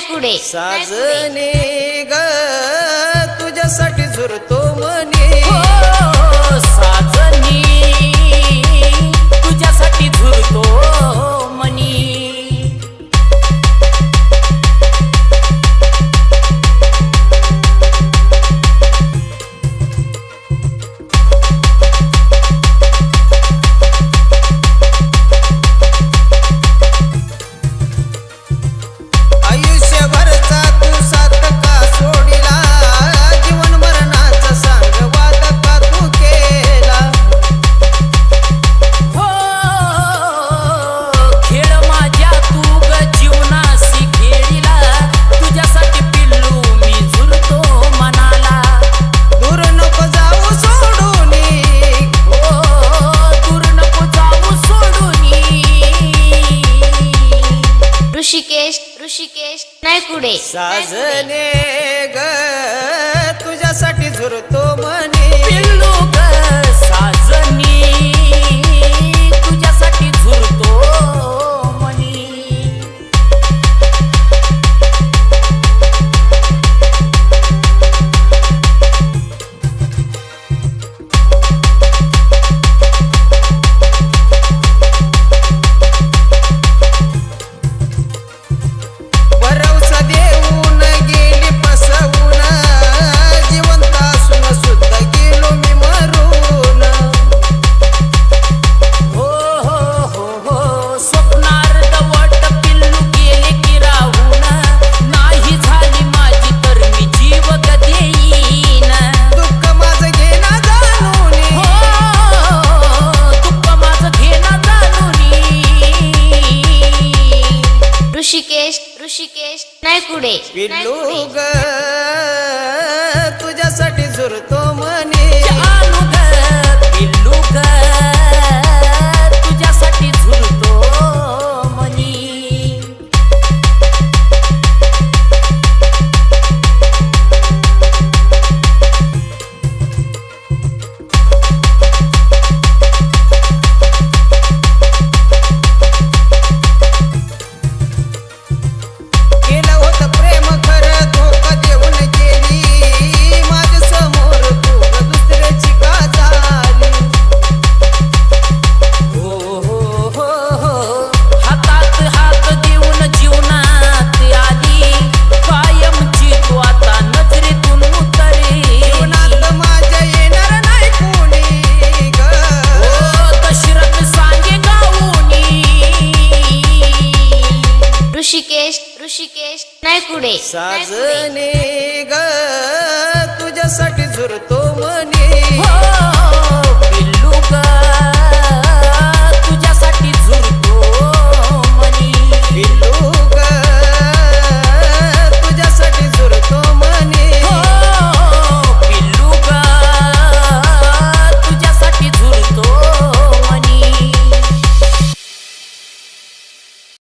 पुढे. साजने ग तुझ्यासाठी झुरतो म्हणे. हो. ऋषिकेश नायकुडे. साजने ग तुझ्यासाठी झुरतो मग ऋषिकेश नायकुडे. पिल्लू ग. ऋषिकेश ऋषिकेश नायकुडे साजने ग तुझ्यासाठी झुरतो मने